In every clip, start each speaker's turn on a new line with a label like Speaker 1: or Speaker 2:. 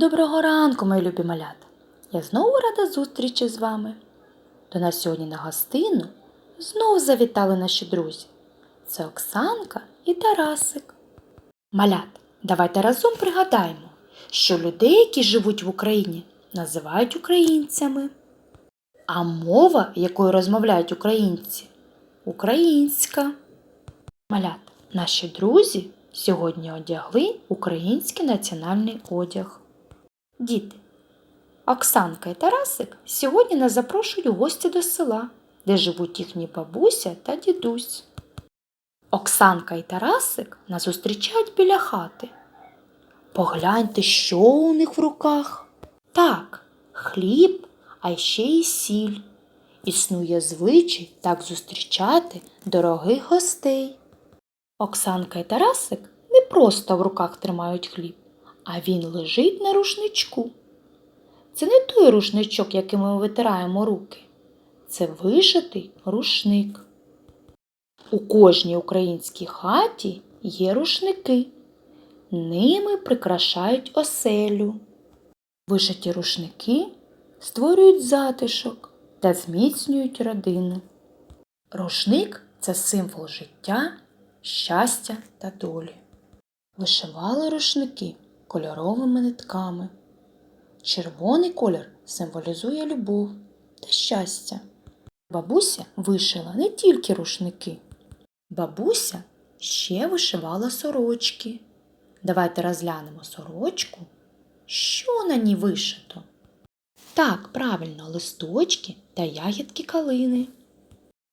Speaker 1: Доброго ранку, мої любі малята! Я знову рада зустрічі з вами. До нас сьогодні на гостину знову завітали наші друзі. Це Оксанка і Тарасик. Малят, давайте разом пригадаємо, що людей, які живуть в Україні, називають українцями. А мова, якою розмовляють українці, українська. Малят, наші друзі сьогодні одягли український національний одяг. Діти, Оксанка і Тарасик сьогодні нас запрошують у гості до села, де живуть їхні бабуся та дідусь. Оксанка і Тарасик нас зустрічають біля хати. Погляньте, що у них в руках. Так, хліб, а ще й сіль. Існує звичай так зустрічати дорогих гостей. Оксанка і Тарасик не просто в руках тримають хліб, а він лежить на рушничку. Це не той рушничок, яким ми витираємо руки. Це вишитий рушник. У кожній українській хаті є рушники. Ними прикрашають оселю. Вишиті рушники створюють затишок та зміцнюють родину. Рушник це символ життя, щастя та долі. Вишивали рушники кольоровими нитками. Червоний колір символізує любов та щастя. Бабуся вишила не тільки рушники. Бабуся ще вишивала сорочки. Давайте розглянемо сорочку. Що на ній вишито? Так, правильно, листочки та ягідки калини.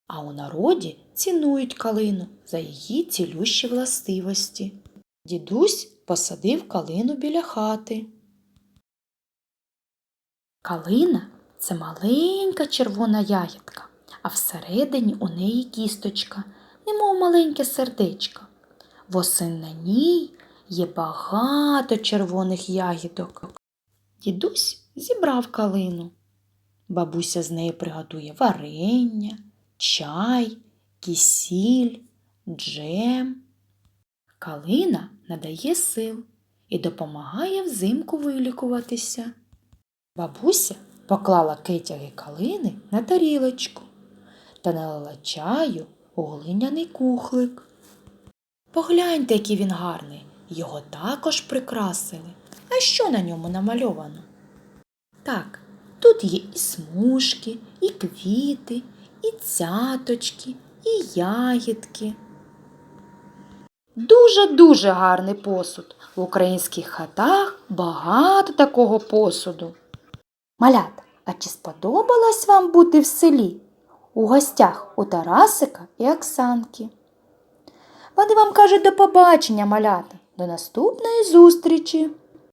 Speaker 1: А у народі цінують калину за її цілющі властивості. Дідусь посадив калину біля хати. Калина це маленька червона ягідка, а всередині у неї кісточка, немов маленьке сердечко. Восени на ній є багато червоних ягідок. Дідусь зібрав калину. Бабуся з неї приготує варення, чай, кисіль, джем. Калина надає сил і допомагає взимку вилікуватися. Бабуся поклала китяги калини на тарілочку та налила чаю у глиняний кухлик. Погляньте, який він гарний, його також прикрасили. А що на ньому намальовано? Так, тут є і смужки, і квіти, і цяточки, і ягідки. Дуже-дуже гарний посуд. В українських хатах багато такого посуду. Малята, а чи сподобалось вам бути в селі? У гостях у Тарасика і Оксанки? Вони вам кажуть до побачення, малята, до наступної зустрічі!